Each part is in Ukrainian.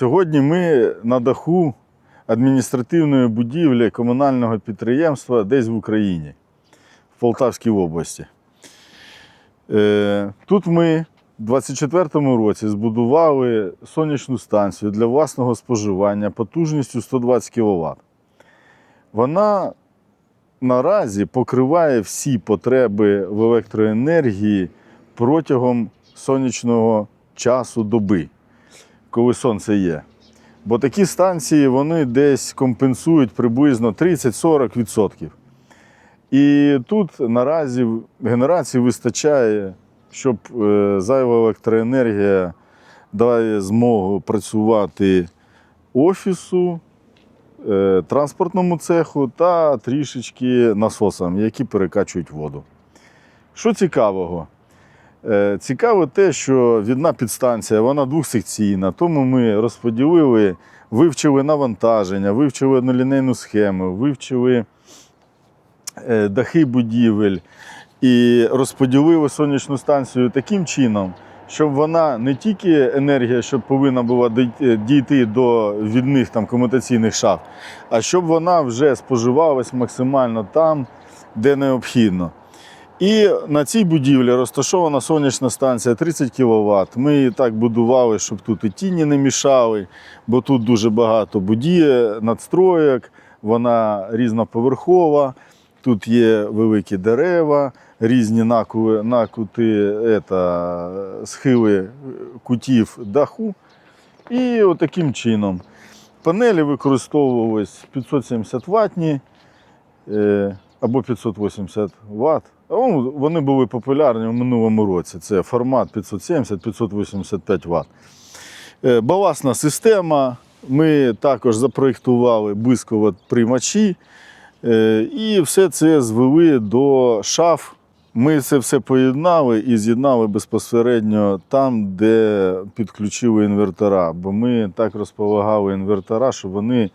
Сьогодні ми на даху адміністративної будівлі комунального підприємства десь в Україні, в Полтавській області. Е, Тут ми в 24-му році збудували сонячну станцію для власного споживання потужністю 120 кВт. Вона наразі покриває всі потреби в електроенергії протягом сонячного часу доби, коли сонце є. Бо такі станції вони десь компенсують приблизно 30-40%. І тут наразі генерації вистачає, щоб е, зайва електроенергія дає змогу працювати офісу, е, транспортному цеху та трішечки насосам, які перекачують воду. Що цікавого? Е, Цікаво те, що відна підстанція вона двохсекційна, тому ми розподілили, вивчили навантаження, вивчили однолінейну схему, вивчили е, дахи будівель і розподілили сонячну станцію таким чином, щоб вона не тільки енергія, що повинна була дійти- дійти до відних там комутаційних шафт, а щоб вона вже споживалась максимально там, де необхідно. І на цій будівлі розташована сонячна станція 30 кВт. Ми її так будували, щоб тут і тіні не мішали, бо тут дуже багато будіє, надстроєк, вона різноповерхова, тут є великі дерева, різні накули, накути, ета, схили кутів даху. І отаким чином. Панелі використовувались 570 ватні е, або 580 Вт. Ну, Вони були популярні у минулому році. Це формат 570-585 Вт. Е, Баласна система. Ми також запроєктували блисково-приймачі. Е, І все це звели до шаф. Ми це все поєднали і з'єднали безпосередньо там, де підключили інвертора. Бо ми так розполагали інвертора, щоб вони,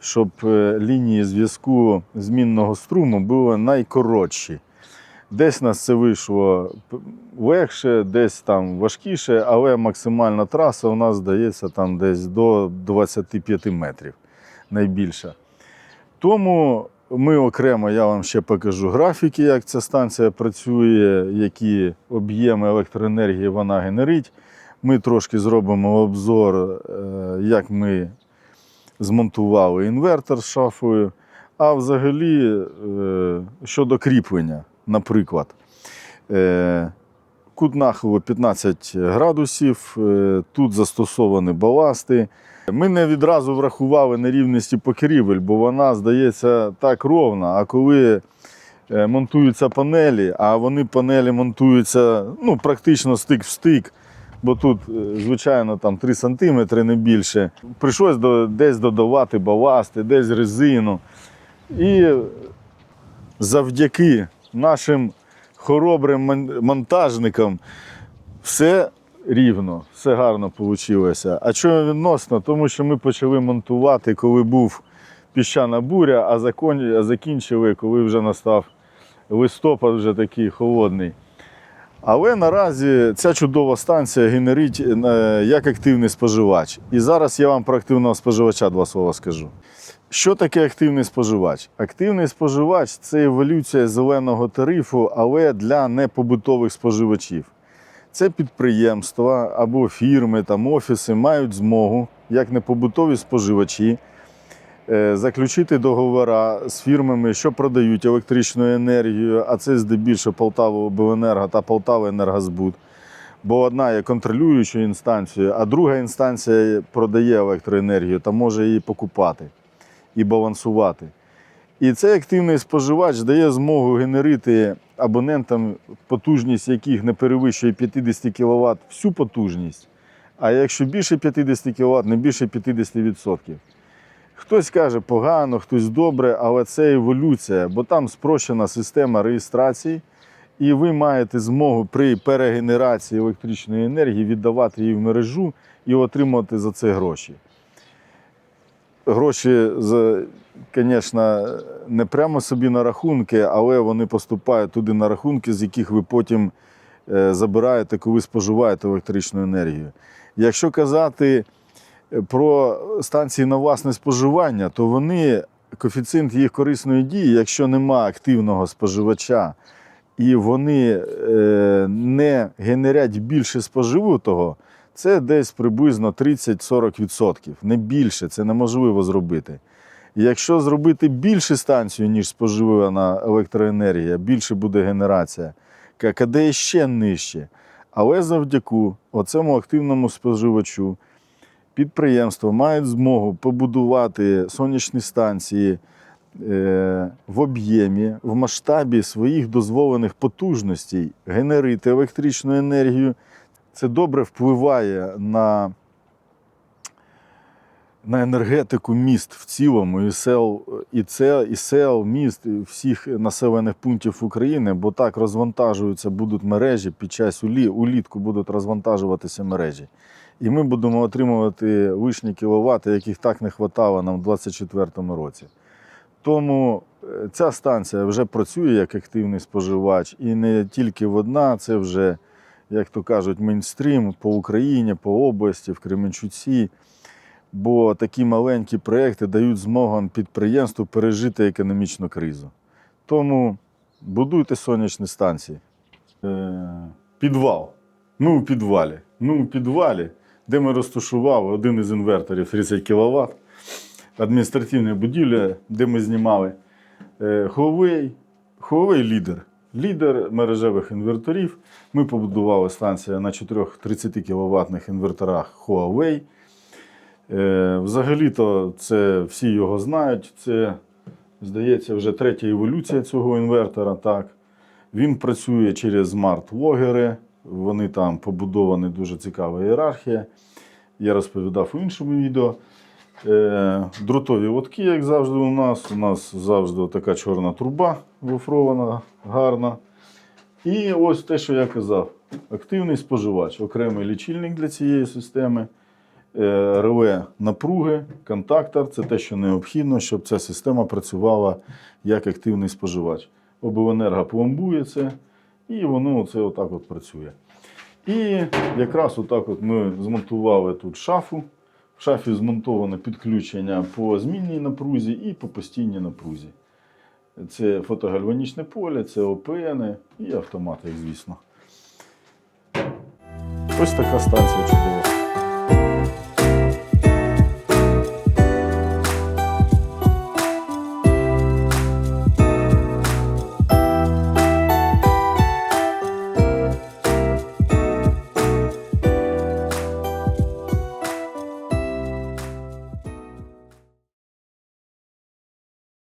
щоб е, лінії зв'язку змінного струму були найкоротші. Десь нас це вийшло легше, десь там важкіше, але максимальна траса у нас здається там десь до 25 метрів найбільша. Тому ми окремо, я вам ще покажу графіки, як ця станція працює, які об'єми електроенергії вона генерить. Ми трошки зробимо обзор, е, як ми змонтували інвертор з шафою. А взагалі, е, щодо кріплення, наприклад, е, кут нахилу 15 градусів, е, тут застосовані баласти. Ми не відразу врахували нерівності покрівель, бо вона здається так ровна. А коли е, монтуються панелі, а вони панелі монтуються ну, практично стик в стик, бо тут, звичайно, там 3 см, не більше. Прийшлось десь додавати баласти, десь резину. І завдяки нашим хоробрим монтажникам все рівно, все гарно вийшло. А чого відносно? Тому що ми почали монтувати, коли був піщана буря, а закінчили, коли вже настав листопад, вже такий холодний. Але наразі ця чудова станція генерить е, як активний споживач. І зараз я вам про активного споживача два слова скажу. Що таке активний споживач? Активний споживач це еволюція зеленого тарифу, але для непобутових споживачів. Це підприємства або фірми, там, офіси мають змогу, як непобутові споживачі, е, заключити договори з фірмами, що продають електричну енергію, а це здебільшого Полтава Обленерго та Полтава Енергозбуд. Бо одна є контролюючою інстанцією, а друга інстанція продає електроенергію та може її покупати і балансувати. І цей активний споживач дає змогу генерити абонентам, потужність яких не перевищує 50 кВт, всю потужність. А якщо більше 50 кВт, не більше 50%. Хтось каже погано, хтось добре, але це еволюція, бо там спрощена система реєстрації, і ви маєте змогу при перегенерації електричної енергії віддавати її в мережу і отримувати за це гроші. Гроші, звісно, не прямо собі на рахунки, але вони поступають туди на рахунки, з яких ви потім е, забираєте, коли споживаєте електричну енергію. Якщо казати е, про станції на власне споживання, то вони, коефіцієнт їх корисної дії, якщо нема активного споживача, і вони е, не генерять більше споживутого, це десь приблизно 30-40%. Не більше, це неможливо зробити. І якщо зробити більше станцію, ніж споживана електроенергія, більше буде генерація, ККД ще нижче. Але завдяки оцьому активному споживачу підприємства мають змогу побудувати сонячні станції е, в об'ємі, в масштабі своїх дозволених потужностей, генерити електричну енергію. Це добре впливає на, на енергетику міст в цілому, і сел, і, це, і сел, міст, і всіх населених пунктів України, бо так розвантажуються будуть мережі під час улі, улітку будуть розвантажуватися мережі. І ми будемо отримувати лишні кіловати, яких так не вистачало нам у 2024 році. Тому е, ця станція вже працює як активний споживач, і не тільки одна, це вже, як то кажуть, мейнстрім по Україні, по області, в Кременчуці. Бо такі маленькі проекти дають змогу підприємству пережити економічну кризу. Тому будуйте сонячні станції. Е, підвал. Ну, у підвалі. Ну, у підвалі, де ми розташували один із інверторів 30 кВт, адміністративна будівля, де ми знімали. Е, Huawei, Huawei лідер. Лідер мережевих інверторів. Ми побудували станцію на 4 30 кВт інверторах Huawei. Е, Взагалі-то це всі його знають. Це, здається, вже третя еволюція цього інвертора. Так. Він працює через смарт-логери. Вони там побудовані дуже цікава ієрархія. Я розповідав у іншому відео. Е, Дротові лотки, як завжди, у нас. У нас завжди така чорна труба гофрована, гарна. І ось те, що я казав: активний споживач, окремий лічильник для цієї системи, е, реле напруги, контактор це те, що необхідно, щоб ця система працювала як активний споживач. Обленерго пломбує це, і воно це отак от працює. І якраз отак от ми змонтували тут шафу. В шафі змонтоване підключення по змінній напрузі і по постійній напрузі. Це фотогальванічне поле, це ОПН і автомати, звісно. Ось така станція чудова.